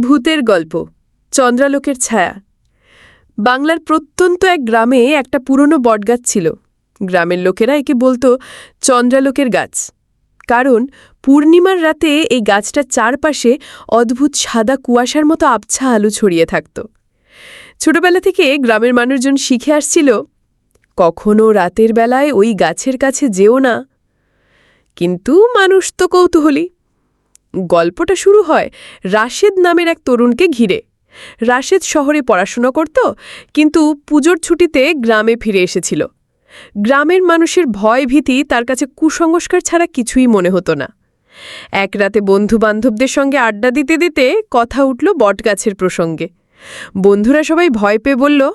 ভূতের গল্প, চন্দ্রালোকের ছায়া। বাংলার প্রত্যন্ত এক গ্রামে একটা পুরনো বটগাছ ছিল। গ্রামের লোকেরা একে বলতো চন্দ্রালোকের গাছ। কারণ পূর্ণিমার রাতে এই গাছটার চারপাশে অদ্ভুত সাদা কুয়াশার মতো আবছা আলো ছড়িয়ে থাকত। ছোটবেলা থেকে গ্রামের মানুষজন শিখে আসছিল, কখনো রাতের বেলায় ওই গাছের কাছে যেও না। কিন্তু মানুষ তো কৌতূহলী। গল্পটা শুরু হয় রাশেদ নামের এক তরুণকে ঘিরে। রাশেদ শহরে পড়াশোনা করত, কিন্তু পুজোর ছুটিতে গ্রামে ফিরে এসেছিল। গ্রামের মানুষের ভয় ভীতি তার কাছে কুসংস্কার ছাড়া কিছুই মনে হতো না। এক রাতে বন্ধু বান্ধবদের সঙ্গে আড্ডা দিতে দিতে কথা উঠল বটগাছের প্রসঙ্গে। বন্ধুরা সবাই ভয় পেয়ে বলল,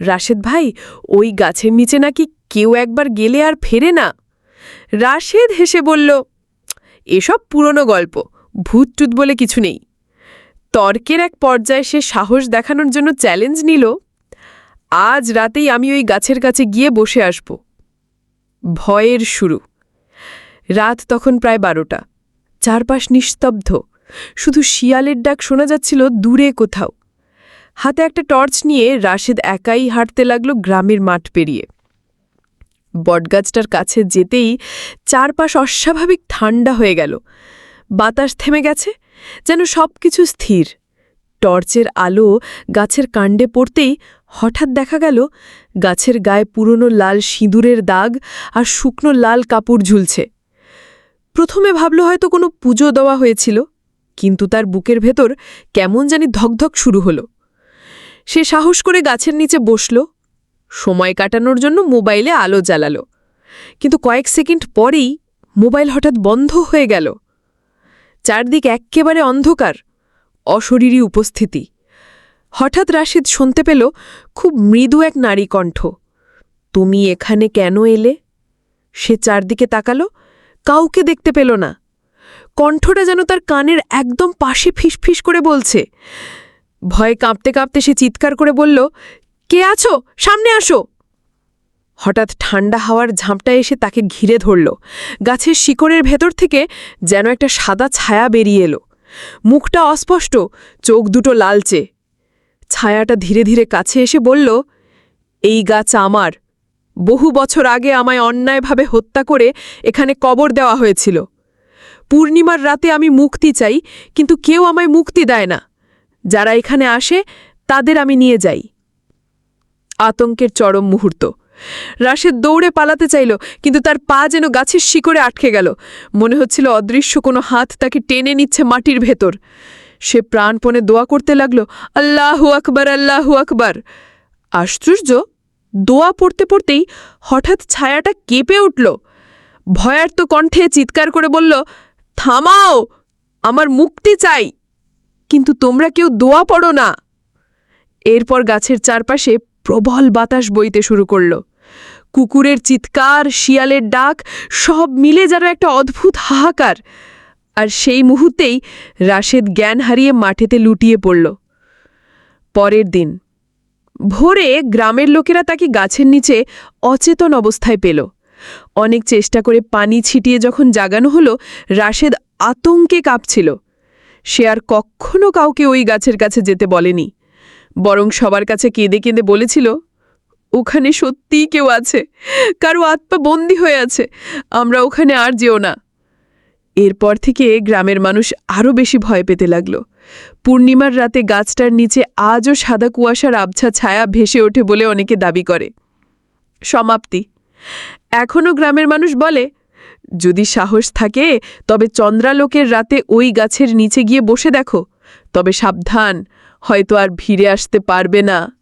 রাশেদ ভাই, ওই গাছের নিচে নাকি কেউ একবার গেলে আর ফেরে না? রাশেদ হেসে বলল, এসব পুরনো গল্প। ভূত টুত বলে কিছু নেই। তর্কের এক পর্যায়ে সে সাহস দেখানোর জন্য চ্যালেঞ্জ নিল, আজ রাতেই আমি ওই গাছের কাছে গিয়ে বসে আসব। ভয়ের শুরু। রাত তখন প্রায় বারোটা। চারপাশ নিস্তব্ধ। শুধু শিয়ালের ডাক শোনা যাচ্ছিল দূরে কোথাও। হাতে একটা টর্চ নিয়ে রাশেদ একাই হাঁটতে লাগল গ্রামের মাঠ পেরিয়ে। বটগাছটার কাছে যেতেই চারপাশ অস্বাভাবিক ঠান্ডা হয়ে গেল। বাতাস থেমে গেছে, যেন সব কিছু স্থির। টর্চের আলো গাছের কাণ্ডে পড়তেই হঠাৎ দেখা গেল, গাছের গায়ে পুরনো লাল সিঁদুরের দাগ আর শুকনো লাল কাপড় ঝুলছে। প্রথমে ভাবল হয়তো কোনো পুজো দেওয়া হয়েছিল, কিন্তু তার বুকের ভেতর কেমন জানি ধকধক শুরু হলো। সে সাহস করে গাছের নিচে বসল, সময় কাটানোর জন্য মোবাইলে আলো জ্বালালো। কিন্তু কয়েক সেকেন্ড পরেই মোবাইল হঠাৎ বন্ধ হয়ে গেল। চারদিক এক্কেবারে অন্ধকার, অশরীরী উপস্থিতি। হঠাৎ রাশিদ শুনতে পেল খুব মৃদু এক নারী কণ্ঠ। তুমি এখানে কেন এলে? সে চারদিকে তাকালো, কাউকে দেখতে পেল না। কণ্ঠটা যেন তার কানের একদম পাশে ফিসফিস করে বলছে। ভয়ে কাঁপতে কাঁপতে সে চিৎকার করে বলল, কে আছো? সামনে আসো! হঠাৎ ঠান্ডা হাওয়ার ঝাঁপটা এসে তাকে ঘিরে ধরল। গাছের শিকড়ের ভেতর থেকে যেন একটা সাদা ছায়া বেরিয়ে এলো। মুখটা অস্পষ্ট, চোখ দুটো লালচে। ছায়াটা ধীরে ধীরে কাছে এসে বলল, এই গাছ আমার। বহু বছর আগে আমায় অন্যায়ভাবে হত্যা করে এখানে কবর দেওয়া হয়েছিল। পূর্ণিমার রাতে আমি মুক্তি চাই, কিন্তু কেউ আমায় মুক্তি দেয় না। যারা এখানে আসে, তাদের আমি নিয়ে যাই। আতঙ্কের চরম মুহূর্ত। রাশেদ দৌড়ে পালাতে চাইল, কিন্তু তার পা যেন গাছের শিকড়ে আটকে গেল। মনে হচ্ছিল অদৃশ্য কোনো হাত তাকে টেনে নিচ্ছে মাটির ভেতর। সে প্রাণপণে দোয়া করতে লাগল, আল্লাহু আকবার আল্লাহু আকবার। আশ্চর্য, দোয়া পড়তে পড়তেই হঠাৎ ছায়াটা কেঁপে উঠল। ভয়ার্ত কণ্ঠে চিৎকার করে বলল, থামাও, আমার মুক্তি চাই, কিন্তু তোমরা কেউ দোয়া পড়ো না। এরপর গাছের চারপাশে প্রবল বাতাস বইতে শুরু করল। কুকুরের চিৎকার, শিয়ালের ডাক, সব মিলে যেন একটা অদ্ভুত হাহাকার। আর সেই মুহূর্তেই রাশেদ জ্ঞান হারিয়ে মাঠেতে লুটিয়ে পড়ল। পরের দিন, ভোরে গ্রামের লোকেরা তাকে গাছের নিচে অচেতন অবস্থায় পেল। অনেক চেষ্টা করে পানি ছিটিয়ে যখন জাগানো হলো, রাশেদ আতঙ্কে কাঁপছিল। সে আর কখনো কাউকে ওই গাছের কাছে যেতে বলেনি। বরং সবার কাছে কেঁদে কেঁদে বলেছিল ওখানে সত্যিই কেউ আছে। কারও আত্মা বন্দি হয়ে আছে। আমরা ওখানে আর যেও না। এরপর থেকে গ্রামের মানুষ আরও বেশি ভয় পেতে লাগল। পূর্ণিমার রাতে গাছটার নিচে আজও সাদা কুয়াশার আবছা ছায়া ভেসে ওঠে বলে অনেকে দাবি করে। সমাপ্তি। এখনও গ্রামের মানুষ বলে, যদি সাহস থাকে, তবে চন্দ্রালোকের রাতে ওই গাছের নিচে গিয়ে বসে দেখো। তবে সাবধান, হয়তো আর ফিরে আসতে পারবে না।